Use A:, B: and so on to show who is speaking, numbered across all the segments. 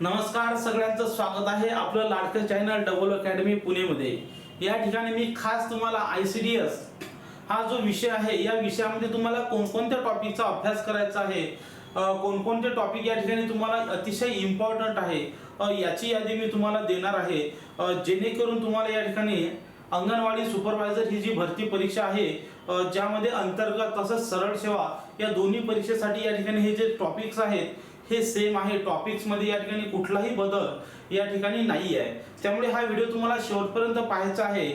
A: नमस्कार सगळ्यांचं स्वागत आहे आपलं लाडकं चॅनल डबल अकॅडमी पुणेमध्ये. या ठिकाणी मी खास तुम्हाला आय सी डी एस हा जो विषय आहे या विषयामध्ये तुम्हाला कोणकोणत्या टॉपिकचा अभ्यास करायचा आहे कोणकोणते टॉपिक या ठिकाणी तुम्हाला अतिशय इम्पॉर्टंट आहे याची यादी मी तुम्हाला देणार आहे. जेणेकरून तुम्हाला या ठिकाणी अंगणवाडी सुपरवायझर ही जी भरती परीक्षा आहे ज्यामध्ये अंतर्गत तसंच सरळ सेवा या दोन्ही परीक्षेसाठी या ठिकाणी हे जे टॉपिक्स आहेत हे सेम आहे. टॉपिक्समध्ये या ठिकाणी कुठलाही बदल या ठिकाणी नाही आहे. त्यामुळे हा व्हिडिओ तुम्हाला शेवटपर्यंत पाहायचा आहे.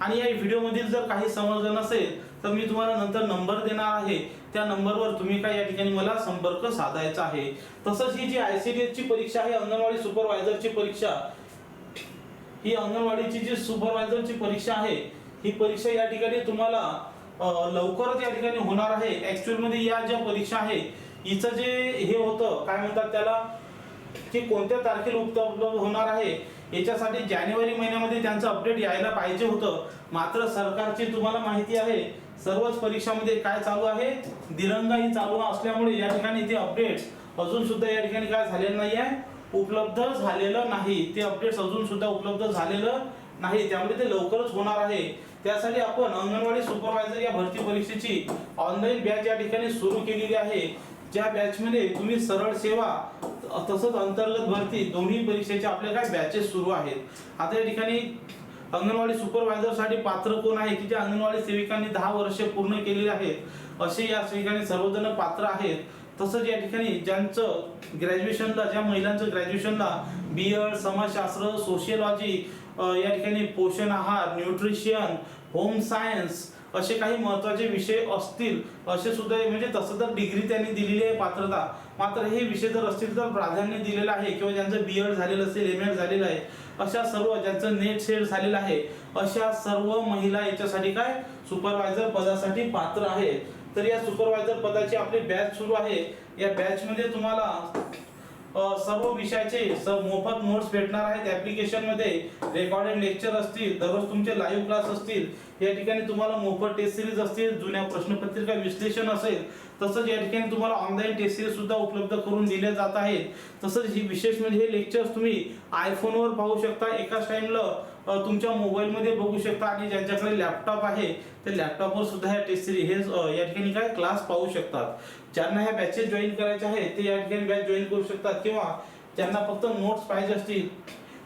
A: आणि या व्हिडिओमधील जर काही समजलं नसेल तर मी तुम्हाला नंतर नंबर देणार आहे. त्या नंबरवर तुम्ही काय या ठिकाणी मला संपर्क साधायचा आहे. तसंच ही जी आय सी डी एसची परीक्षा आहे अंगणवाडी सुपरवायझरची परीक्षा ही अंगणवाडीची जी सुपरवायझरची परीक्षा आहे ही परीक्षा या ठिकाणी तुम्हाला लवकरच या ठिकाणी होणार आहे. ॲक्च्युअलमध्ये या ज्या परीक्षा आहे हिचं जे हे होतं काय म्हणतात त्याला की कोणत्या तारखेला उपलब्ध होणार आहे याच्यासाठी जानेवारी महिन्यामध्ये त्यांचं अपडेट यायला पाहिजे होतं. मात्र सरकारची तुम्हाला माहिती आहे सर्वच परीक्षामध्ये काय चालू आहे? दिरंगाई चालू असल्यामुळे या ठिकाणी ते अपडेट अजून सुद्धा या ठिकाणी काय झालेलं नाही आहे उपलब्ध झालेलं नाही. ते अपडेट्स अजून सुद्धा उपलब्ध झालेलं नाही. त्यामुळे ते लवकरच होणार आहे. त्यासाठी आपण अंगणवाडी सुपरवायझर या भरती परीक्षेची ऑनलाईन बॅच या ठिकाणी सुरू केलेली आहे. ज्या बॅचमध्ये तुम्ही सरळ सेवा तसंच अंतर्गत भरती दोन्ही परीक्षेचे आपल्या काय बॅचेस सुरू आहेत. आता या ठिकाणी अंगणवाडी सुपरवायझरसाठी पात्र कोण आहे की ज्या अंगणवाडी सेविकांनी दहा वर्षे पूर्ण केलेली आहेत असे या ठिकाणी सर्वजण पात्र आहेत. तसंच या ठिकाणी ज्यांचं ग्रॅज्युएशनला ज्या महिलांचं ग्रॅज्युएशनला बी एड समाजशास्त्र सोशियोलॉजी या ठिकाणी पोषण आहार न्यूट्रिशन होम सायन्स असे काही महत्त्वाचे विषय असतील असे सुद्धा म्हणजे तसं तर डिग्री त्यांनी दिलेली आहे पात्रता. मात्र हे विषय जर असतील तर प्राधान्य दिलेलं आहे किंवा ज्यांचं बी एड झालेलं असेल एम एड झालेलं आहे अशा सर्व ज्यांचं नेट सेट झालेलं आहे अशा सर्व महिला याच्यासाठी काय? सुपरवायझर पदासाठी पात्र आहे. तर या सुपरवायझर पदाची आपली बॅच सुरू आहे. या बॅचमध्ये तुम्हाला सर्व विषयाचे स- मोफत नोट्स भेटणार आहेत. ॲप्लिकेशनमध्ये रेकॉर्डेड लेक्चर असतील दररोज तुमचे लाईव्ह क्लास असतील या ठिकाणी तुम्हाला मोफत टेस्ट सिरीज असतील जुन्या प्रश्नपत्रिका विश्लेषण असेल तसंच या ठिकाणी तुम्हाला ऑनलाईन टेस्ट सिरीज सुद्धा उपलब्ध करून दिले जात आहेत. तसंच ही विशेष म्हणजे हे लेक्चर्स तुम्ही आयफोनवर पाहू शकता. एकाच टाईमला तुमच्या मोबाईलमध्ये बघू शकता. आणि ज्यांच्याकडे लॅपटॉप आहे ते लॅपटॉपवर सुद्धा या टेस्ट सिरीज हे या ठिकाणी काय क्लास पाहू शकतात. ज्यांना ह्या बॅचेस जॉईन करायचे आहे ते या ठिकाणी बॅच जॉईन करू शकतात. किंवा ज्यांना फक्त नोट्स पाहिजे असतील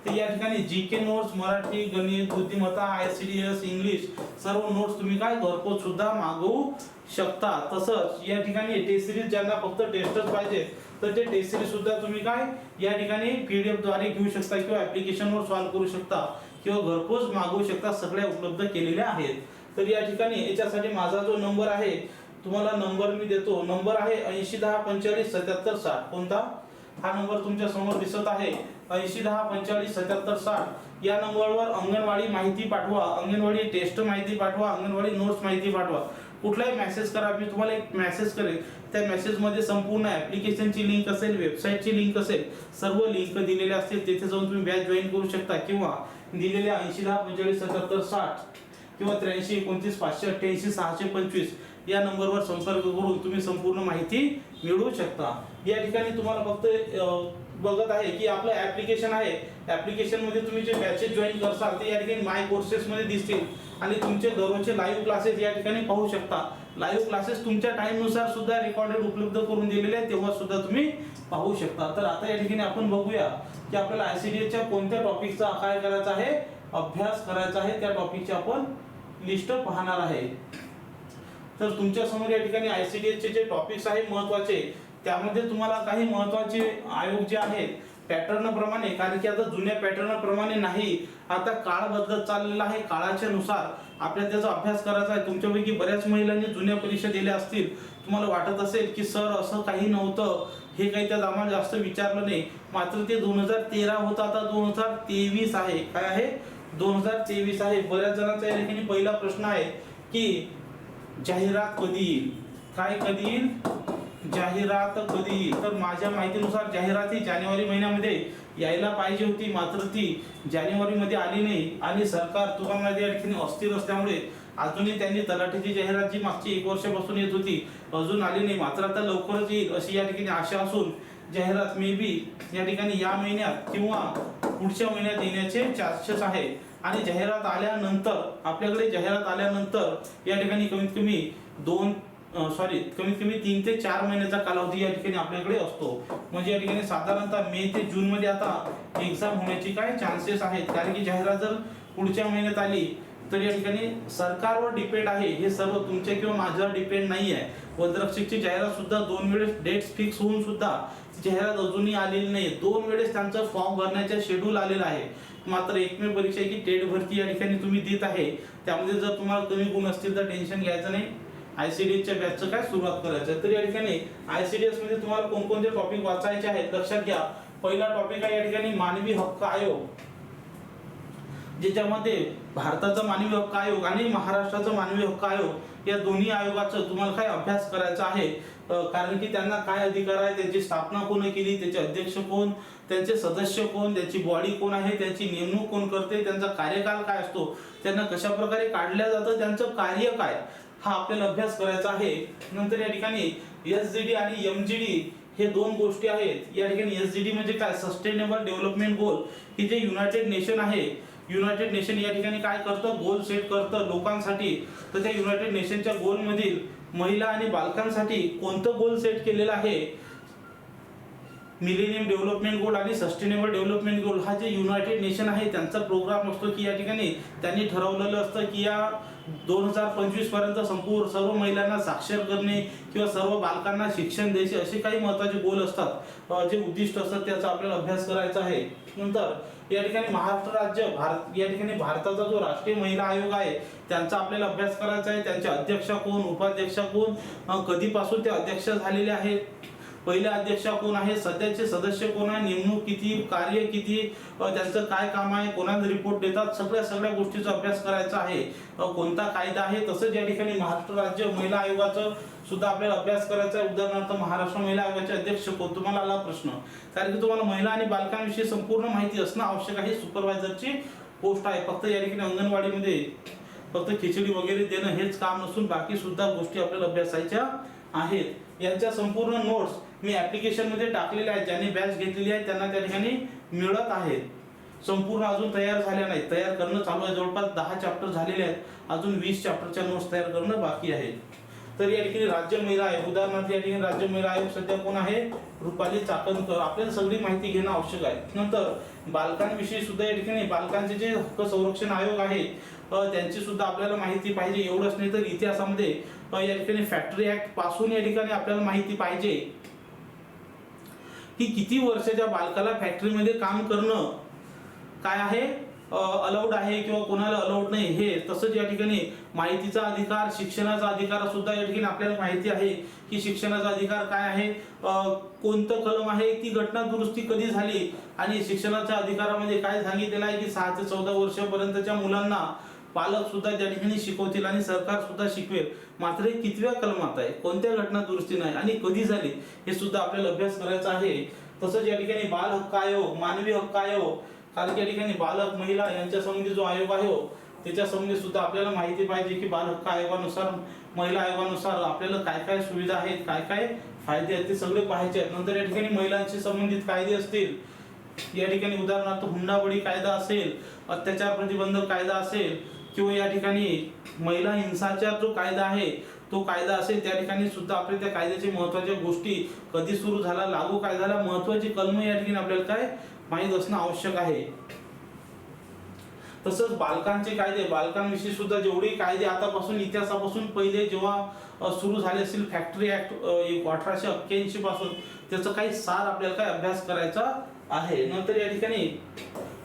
A: ते या ठिकाणी जी के नोट्स मराठी गणित बुद्धिमत्ता I C D S English सर्व नोट्स तुम्ही काय घरपोच सुद्धा मागवू शकता. तसंच या ठिकाणी टेस्ट सिरीज ज्यांना फक्त टेस्टच पाहिजे तर ते टेस्ट सिरीज सुद्धा तुम्ही काय या ठिकाणी पी डी एफद्वारे घेऊ शकता किंवा ऍप्लिकेशनवर सॉल्व्ह करू शकता किंवा घरपोच मागवू शकता सगळ्या उपलब्ध केलेल्या आहेत. तर या ठिकाणी याच्यासाठी माझा जो नंबर आहे तुम्हाला नंबर मी देतो. नंबर आहे ऐंशी दहा पंचेचाळीस सत्याहत्तर साठ. कोणता? हा नंबर तुमच्यासमोर दिसत आहे. ऐंशी दहा पंचेचाळीस सत्याहत्तर साठ. या नंबरवर अंगणवाडी माहिती पाठवा. अंगणवाडी टेस्ट माहिती पाठवा. अंगणवाडी नोट्स माहिती पाठवा. कुठलाही मेसेज करा. मी तुम्हाला एक मेसेज करेल. त्या मेसेजमध्ये संपूर्ण ॲप्लिकेशनची लिंक असेल वेबसाईटची लिंक असेल सर्व लिंक दिलेल्या असतील. तिथे जाऊन तुम्ही बॅच जॉईन करू शकता. किंवा दिलेल्या ऐंशी दहा पंचेचाळीस सत्याहत्तर साठ किंवा त्र्याऐंशी एकोणतीस पाचशे अठ्ठ्याऐंशी सहाशे पंचवीस या नंबरवर संपर्क करून तुम्ही संपूर्ण माहिती मिळवू शकता. या ठिकाणी तुम्हाला फक्त बघत आहे की आपलं ॲप्लिकेशन आहे. ॲप्लिकेशनमध्ये तुम्ही जे बॅचेस जॉईन करसाल ते या ठिकाणी माय कोर्सेस मध्ये दिसतील. आणि तुमचे दररोजचे लाईव्ह क्लासेस या ठिकाणी पाहू शकता. लाईव्ह क्लासेस तुमच्या टाईमनुसार सुद्धा रेकॉर्डेड उपलब्ध करून दिलेले आहेत तेव्हा सुद्धा तुम्ही पाहू शकता. तर आता या ठिकाणी आपण बघूया की आपल्याला आयसीडीएसच्या कोणत्या टॉपिकचा काय करायचा आहे अभ्यास करायचा आहे त्या टॉपिकची आपण लिस्ट पाहणार आहे. तर तुमच्यासमोर या ठिकाणी आय सी टी एसचे जे टॉपिक्स आहे महत्त्वाचे त्यामध्ये तुम्हाला काही महत्त्वाचे आयोग जे आहेत पॅटर्नप्रमाणे कारण की आता जुन्या पॅटर्नप्रमाणे नाही आता काळ बदलत चाललेला आहे. काळाच्या नुसार आपल्याला त्याचा अभ्यास करायचा आहे. तुमच्यापैकी बऱ्याच महिलांनी जुन्या परीक्षा दिल्या असतील. तुम्हाला वाटत असेल की सर असं काही नव्हतं. हे काही त्यात आम्हाला जास्त विचारलं नाही. मात्र ते दोन हजार तेरा होतं. आता दोन हजार तेवीस आहे. काय आहे? दोन हजार तेवीस आहे. बऱ्याच जणांचा या ठिकाणी पहिला प्रश्न आहे की जाहिरात कधी? येईल काय कधी? येईल जाहिरात कधी? येईल तर माझ्या माहितीनुसार जाहिरात ही जानेवारी महिन्यामध्ये यायला पाहिजे होती मात्र ती जानेवारीमध्ये आली नाही. आणि सरकार तुकामध्ये या ठिकाणी अस्थिर असल्यामुळे अजूनही त्यांनी तलाठीची जाहिरात जी मागची एक वर्षापासून येत होती अजून आली नाही. मात्र आता लवकरच येईल अशी या ठिकाणी आशा असून जाहिरात मे बी या ठिकाणी या महिन्यात किंवा पुढच्या महिन्यात येण्याचे चान्सेस आहे. आणि जाहिरात आल्यानंतर आपल्याकडे जाहिरात आल्यानंतर या ठिकाणी कमीत कमी दोन सॉरी कमीत कमी तीन ते चार महिन्याचा कालावधी या ठिकाणी आपल्याकडे असतो. म्हणजे या ठिकाणी साधारणतः मे ते जून मध्ये आता एक्झाम होण्याची काय चान्सेस आहेत? कारण की जाहिरात जर पुढच्या महिन्यात आली तर या ठिकाणी सरकारवर डिपेंड आहे. हे सर्व तुमच्या किंवा माझ्यावर डिपेंड नाही आहे वनरक्षकची जाहिरात सुद्धा दोन वेळेस डेट्स फिक्स होऊन सुद्धा जाहिरात अजूनही आलेली नाही दोन वेळेस त्यांचं फॉर्म भरण्याचा शेड्यूल आलेला आहे. मात्र एकमेव परीक्षा आहे की टेट भरती या ठिकाणी तुम्ही देत आहे. त्यामध्ये जर तुम्हाला कमी गुण असतील तर टेन्शन घ्यायचं नाही. आयसीडीएसच्या बॅचचं काय सुरुवात करायचं तर या ठिकाणी आयसीडीएसमध्ये तुम्हाला कोणकोणते टॉपिक वाचायचे आहेत लक्षात घ्या. पहिला टॉपिक आहे या ठिकाणी मानवी हक्क आयोग. ज्याच्यामध्ये भारताचा मानवी हक्क आयोग आणि महाराष्ट्राचा मानवी हक्क आयोग या दोन्ही आयोगाचं तुम्हाला काय अभ्यास करायचा आहे? कारण की त्यांना काय अधिकार आहे? त्यांची स्थापना कोण केली? त्याचे अध्यक्ष कोण? त्यांचे सदस्य कोण? त्यांची बॉडी कोण आहे? त्यांची नेमणूक कोण करते? त्यांचा कार्यकाल काय असतो? त्यांना कशा प्रकारे काढल्या जातं? त्यांचं कार्य काय? हा आपल्याला अभ्यास करायचा आहे. नंतर या ठिकाणी एस जी डी आणि एम जी डी हे दोन गोष्टी आहेत. या ठिकाणी एस जी डी म्हणजे काय? सस्टेनेबल डेव्हलपमेंट गोल की जे युनायटेड नेशन आहे युनायटेड नेशन या ठिकाणी काय करतं? गोल सेट करतं लोकांसाठी. तर त्या युनायटेड नेशनच्या गोलमधील महिला आणि बालकांसाठी कोणतं गोल सेट केलेलं आहे? मिलेनियम डेव्हलपमेंट गोल आणि सस्टेनेबल डेव्हलपमेंट गोल हा जे युनायटेड नेशन आहे त्यांचा प्रोग्राम असतो की या ठिकाणी त्यांनी ठरवलेलं असतं की या दोन हजार पंचवीसपर्यंत संपूर्ण सर्व महिलांना साक्षर करणे किंवा सर्व बालकांना शिक्षण द्यायचे असे काही महत्त्वाचे गोल असतात. जे उद्दिष्ट असतात त्याचा आपल्याला अभ्यास करायचा आहे. नंतर या ठिकाणी महाराष्ट्र राज्य भारत या ठिकाणी भारताचा जो राष्ट्रीय महिला आयोग आहे त्यांचा आपल्याला अभ्यास करायचा आहे. त्यांचे अध्यक्ष कोण उपाध्यक्ष कोण कधीपासून ते अध्यक्ष झालेले आहेत? पहिले अध्यक्ष कोण आहे सध्याचे सदस्य कोण आहे नेमणूक किती कार्य किती त्यांचं काय काम आहे कोणाला रिपोर्ट देतात सगळ्या सगळ्या गोष्टीचा अभ्यास करायचा आहे. कोणता कायदा आहे तसंच या ठिकाणी महाराष्ट्र राज्य महिला आयोगाचं सुद्धा आपल्याला अभ्यास करायचा आहे. उदाहरणार्थ महाराष्ट्र महिला आयोगाचे अध्यक्ष कोण तुम्हाला आला प्रश्न. कारण की तुम्हाला महिला आणि बालकांविषयी संपूर्ण माहिती असणं आवश्यक आहे. सुपरवायझरची पोस्ट आहे. फक्त या ठिकाणी अंगणवाडीमध्ये फक्त खिचडी वगैरे देणं हेच काम नसून बाकी सुद्धा गोष्टी आपल्याला अभ्यासायच्या आहेत. यांच्या संपूर्ण नोट्स मी ॲप्लिकेशनमध्ये टाकलेले आहेत ज्यांनी बॅच घेतलेली आहे त्यांना त्या ठिकाणी मिळत आहेत. संपूर्ण अजून तयार झाल्या नाहीत. तयार करणं चालू आहे. जवळपास दहा चॅप्टर झालेले आहेत. अजून वीस चॅप्टरच्या नोट्स तयार करणं बाकी आहे तर या ठिकाणी राज्य महिला आयोग उदाहरणार्थ या ठिकाणी राज्य महिला आयोग सध्या कोण आहे? रुपाली चाकणकर. आपल्याला सगळी माहिती घेणं आवश्यक आहे. नंतर बालकांविषयी सुद्धा या ठिकाणी बालकांचे जे हक्क संरक्षण आयोग आहे त्यांची सुद्धा आपल्याला माहिती पाहिजे. एवढंच नाही तर इतिहासामध्ये या ठिकाणी फॅक्टरी ऍक्टपासून या ठिकाणी आपल्याला माहिती पाहिजे. की किती वर्षाच्या बालकाला फॅक्टरीमध्ये काम करणं काय आहे? अलाउड आहे किंवा कोणाला अलाउड नाही हे तसंच या ठिकाणी माहितीचा अधिकार शिक्षणाचा अधिकार सुद्धा या ठिकाणी आपल्याला माहिती आहे की शिक्षणाचा अधिकार काय आहे? कोणतं कलम आहे? ती घटना दुरुस्ती कधी झाली? आणि शिक्षणाच्या अधिकारामध्ये काय सांगितलेलं आहे की सहा ते चौदा वर्षापर्यंतच्या मुलांना पालक सुद्धा त्या ठिकाणी शिकवतील आणि सरकार सुद्धा शिकवेल. मात्र हे कितव्या कलमात आहे? कोणत्या घटना दुरुस्ती नाही आणि कधी झाली? हे सुद्धा आपल्याला अभ्यास करायचा आहे. तसंच या ठिकाणी बाल हक्क आयोग मानवी हक्क आयोग कारण की या ठिकाणी बालक महिला यांच्या संबंधी जो आयोग आहे हो, त्याच्या संबंधी सुद्धा आपल्याला माहिती पाहिजे की बाल हक्क आयोगानुसार महिला आयोगानुसार आपल्याला काय काय सुविधा आहेत काय काय फायदे आहेत ते सगळे पाहायचे आहेत. नंतर या ठिकाणी महिलांशी संबंधित कायदे असतील. या ठिकाणी उदाहरणार्थ हुंडाबळी कायदा असेल अत्याचार प्रतिबंधक कायदा असेल किंवा या ठिकाणी महिला हिंसाचार जो कायदा आहे तो कायदा असेल त्या ठिकाणी सुद्धा आपल्या त्या कायद्याच्या महत्त्वाच्या गोष्टी कधी सुरू झाला लागू काय झाला महत्वाची कलम या ठिकाणी आपल्याला काय माहीत असणं आवश्यक आहे. तसंच बालकांचे कायदे बालकांविषयी सुद्धा जेवढे कायदे आतापासून इतिहासापासून पहिले जेव्हा सुरू झाले असतील फॅक्टरी ऍक्ट अठराशे अठ्ठ्याऐंशी पासून त्याचा काही सार आपल्याला काय अभ्यास करायचा आहे. नंतर या ठिकाणी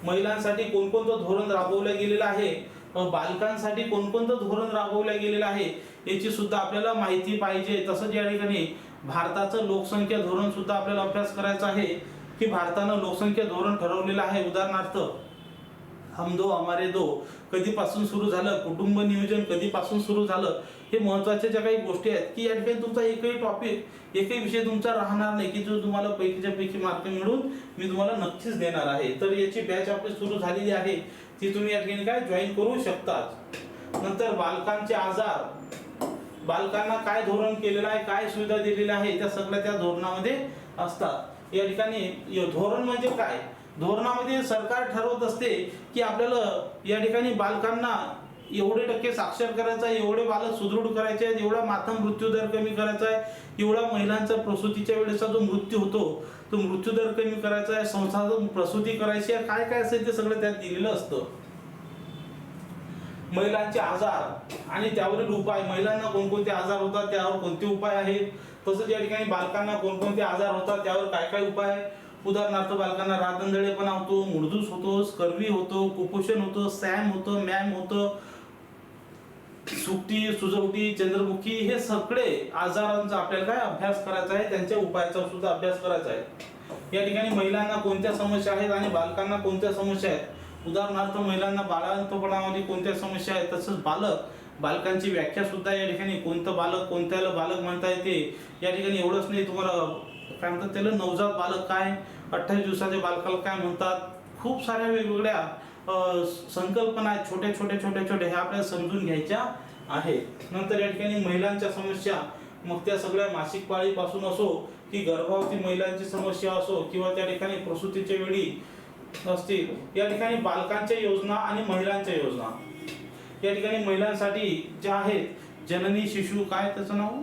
A: महिलांसाठी कोणकोणतं धोरण राबवलं गेलेलं आहे बालकांसाठी कोणकोणतं धोरण राबवलं गेलेलं आहे याची सुद्धा आपल्याला माहिती पाहिजे. तसंच या ठिकाणी भारताचं लोकसंख्या धोरण सुद्धा आपल्याला अभ्यास करायचा आहे की भारतानं लोकसंख्या धोरण ठरवलेलं आहे. उदाहरणार्थ हम दो हमारे दो. कधीपासून सुरू झालं? कुटुंब नियोजन कधीपासून सुरू झालं? हे महत्त्वाच्या ज्या काही गोष्टी आहेत की या ठिकाणी तुमचा एकही टॉपिक एकही विषय तुमचा राहणार नाही की जो तुम्हाला पैकीच्या पैकी मार्क मिळून मी तुम्हाला नक्कीच देणार आहे. तर याची बॅच आपली सुरू झालेली आहे. ती तुम्ही या ठिकाणी काय? जॉईन करू शकतात. नंतर बालकांचे आजार. बालकांना काय धोरण केलेलं आहे काय सुविधा दिलेल्या आहे त्या सगळ्या त्या धोरणामध्ये असतात. या ठिकाणी धोरण म्हणजे काय? धोरणामध्ये सरकार ठरवत असते की आपल्याला या ठिकाणी बालकांना एवढे टक्के साक्षर करायचं आहे एवढे बालक सुदृढ करायचे आहेत एवढा माता मृत्यू दर कमी करायचा आहे एवढा महिलांचा प्रसूतीच्या वेळेचा जो मृत्यू होतो तो मृत्यू दर कमी करायचा आहे संसाधन प्रसूती करायची आहे काय काय असेल ते सगळं त्यात दिलेलं असतं. महिलांचे आजार आणि त्यावरील उपाय महिलांना कोणकोणते आजार होतात त्यावर कोणते उपाय आहेत तसंच या ठिकाणी बालकांना कोणकोणते आजार होतात त्यावर काय काय उपाय आहे उदाहरणार्थ बालकांना रातंदळेपणा होतो मुडदूस होतो स्कर्वी होतो कुपोषण होतं सॅम होतं मॅम होतं सुकटी सुजवटी चंद्रमुखी हे सगळे आजारांचा आपल्याला काय अभ्यास करायचा आहे? त्यांच्या उपायाचा सुद्धा अभ्यास करायचा आहे. या ठिकाणी महिलांना कोणत्या समस्या आहेत आणि बालकांना कोणत्या समस्या आहेत? उदाहरणार्थ महिलांना बाळांतपणामध्ये कोणत्या समस्या आहेत? तसंच बालक बालकांची व्याख्या सुद्धा या ठिकाणी कोणतं बालक कोणत्याला बालक म्हणता येते? या ठिकाणी एवढंच नाही तुम्हाला काय म्हणतात त्याला? नवजात बालक काय? अठ्ठावीस दिवसाचे बालकाला काय म्हणतात? खूप साऱ्या वेगवेगळ्या संकल्पना आहेत छोट्या छोट्या छोट्या छोट्या ह्या आपल्याला समजून घ्यायच्या आहेत. नंतर या ठिकाणी महिलांच्या समस्या मग त्या सगळ्या मासिक पाळीपासून असो की गर्भवती महिलांची समस्या असो किंवा त्या ठिकाणी प्रसूतीच्या वेळी असतील या ठिकाणी बालकांच्या योजना आणि महिलांच्या योजना. या ठिकाणी महिलांसाठी ज्या आहेत जननी शिशु काय त्याचं नाव?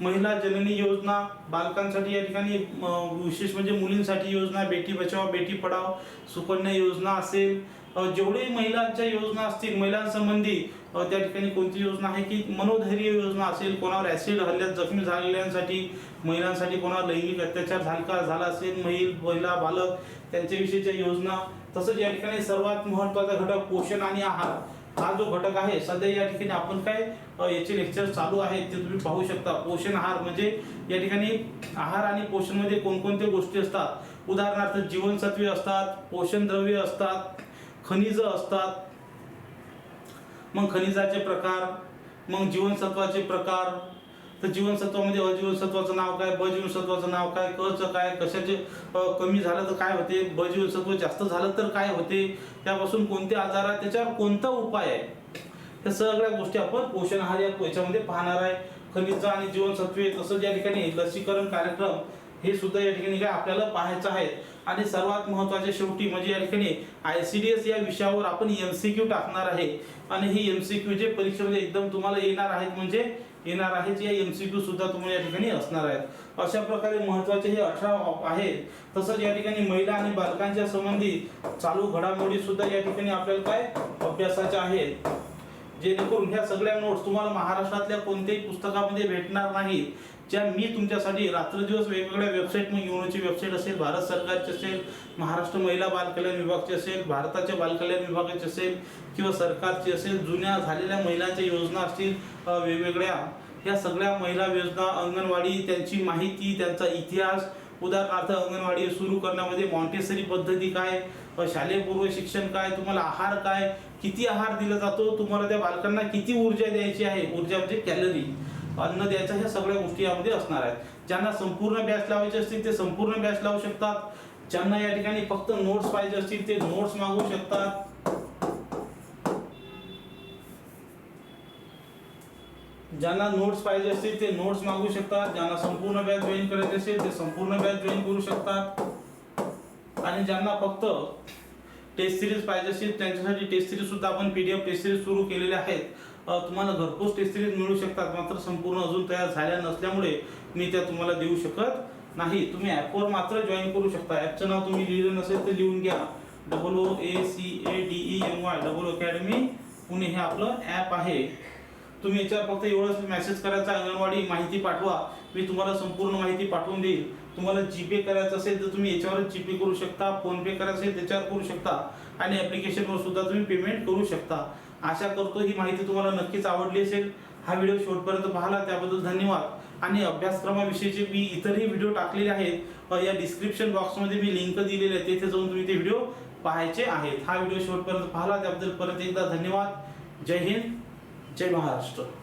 A: महिला जननी योजना बालकांसाठी या ठिकाणी विशेष म्हणजे मुलींसाठी योजना बेटी बचाव बेटी पढाव सुकन्या योजना असेल. जेवढे महिलांच्या योजना असतील महिलांसंबंधी त्या ठिकाणी कोणती योजना आहे की मनोधैर्य योजना असेल कोणावर ॲसिड हल्ल्यात जखमी झालेल्यांसाठी महिलांसाठी कोणावर लैंगिक अत्याचार झालका झाला असेल महिल महिला बालक त्यांच्याविषयीच्या योजना. तसंच या ठिकाणी सर्वात महत्त्वाचा घटक पोषण आणि आहार. हा जो घटक आहे सध्या या ठिकाणी आपण काय याचे लेक्चर चालू आहे ते तुम्ही पाहू शकता. पोषण आहार म्हणजे या ठिकाणी आहार आणि पोषणमध्ये कोणकोणत्या गोष्टी असतात? उदाहरणार्थ जीवनसत्वे असतात पोषण द्रव्य असतात खनिज असतात. मग खनिजाचे प्रकार मग जीवनसत्वाचे प्रकार तर जीवनसत्वामध्ये अजीवनसत्वाचं नाव काय ब जीवनसत्वाचं नाव काय कचं काय कशाचे कमी झालं तर काय होते ब जीवनसत्व जास्त झालं तर काय होते त्यापासून कोणते आजार आहे त्याच्यावर कोणता उपाय आहे? या सगळ्या गोष्टी आपण पोषण आहार या याच्यामध्ये पाहणार आहे. खनिज आणि जीवनसत्वे तसंच या ठिकाणी लसीकरण कार्यक्रम हे सुद्धा या ठिकाणी काय आपल्याला पाहायचं आहे. आणि सर्वात महत्त्वाचे शेवटी म्हणजे या ठिकाणी आय सी डी एस या विषयावर आपण एम सी क्यू टाकणार आहे. आणि ही एम सी क्यू जे परीक्षेमध्ये एकदम तुम्हाला येणार आहेत म्हणजे येणार आहेत या एम सी क्यू सुद्धा तुम्हाला या ठिकाणी असणार आहेत. अशा प्रकारे महत्त्वाचे हे अठरा आहेत. तसंच या ठिकाणी महिला आणि बालकांच्या संबंधी चालू घडामोडी सुद्धा या ठिकाणी आपल्याला काय अभ्यासाच्या आहेत. जेणेकरून ह्या सगळ्या नोट्स तुम्हाला महाराष्ट्रातल्या कोणत्याही पुस्तकामध्ये भेटणार नाही ज्या मी तुमच्यासाठी रात्रदिवस वेगवेगळ्या वेबसाईट मग युनोची वेबसाईट असेल भारत सरकारची असेल महाराष्ट्र महिला बालकल्याण विभागची असेल भारताच्या बालकल्याण विभागाची असेल किंवा सरकारची असेल जुन्या झालेल्या महिलांच्या योजना असतील वेगवेगळ्या. ह्या सगळ्या महिला योजना अंगणवाडी त्यांची माहिती त्यांचा इतिहास उदाहरणार्थ अंगणवाडी सुरू करण्यामध्ये मॉन्टेसरी पद्धती काय? शालेय पूर्व शिक्षण काय तुम्हाला आहार काय किती आहार दिला जातो तुम्हाला त्या बालकांना किती ऊर्जा द्यायची आहे? ऊर्जा म्हणजे कॅलरी अन्न द्यायचं ह्या सगळ्या गोष्टी यामध्ये असणार आहेत. ज्यांना संपूर्ण बॅच लावायचे असतील ते संपूर्ण बॅच लावू शकतात. ज्यांना या ठिकाणी फक्त नोट्स पाहिजे असतील ते नोट्स मागू शकतात. ज्यांना नोट्स पाहिजे असतील ते नोट्स मागू शकतात. ज्यांना संपूर्ण बॅच जॉईन करायचे असेल ते संपूर्ण बॅच जॉईन करू शकतात. आणि ज्यांना फक्त टेस्ट सिरीज पाहिजे असेल त्यांच्यासाठी टेस्ट सिरीज सुद्धा आपण पीडीएफ टेस्ट सिरीज सुरू केलेल्या आहेत. तुम्हाला घरपोच टेस्ट सिरीज मिळू शकतात. मात्र संपूर्ण अजून तयार झाल्या नसल्यामुळे मी त्या तुम्हाला देऊ शकत नाही. तुम्ही ॲपवर मात्र जॉईन करू शकता. ॲपचं नाव तुम्ही लिहिलं नसेल तर लिहून घ्या. Double O A C A D E M Y double academy Pune हे आपलं ॲप आहे. तुम्ही याच्यावर फक्त एवढंच मेसेज करायचा अंगणवाडी माहिती पाठवा. मी तुम्हाला संपूर्ण माहिती पाठवून देईल. तुम्हाला जीपे करायचं असेल तर तुम्ही याच्यावरच जीपे करू शकता फोनपे करायचं असेल त्याच्यावर करू शकता. आणि ॲप्लिकेशनवर सुद्धा तुम्ही पेमेंट करू शकता. आशा करतो ही माहिती तुम्हाला नक्कीच आवडली असेल. हा व्हिडिओ शेवटपर्यंत पाहिला त्याबद्दल धन्यवाद. आणि अभ्यासक्रमाविषयीचे मी इतरही व्हिडिओ टाकलेले आहेत या डिस्क्रिप्शन बॉक्समध्ये मी लिंक दिलेली आहे तेथे जाऊन तुम्ही ते व्हिडिओ पाहायचे आहेत. हा व्हिडिओ शेवटपर्यंत पाहला त्याबद्दल परत एकदा धन्यवाद. जय हिंद. जय महाराष्ट्र.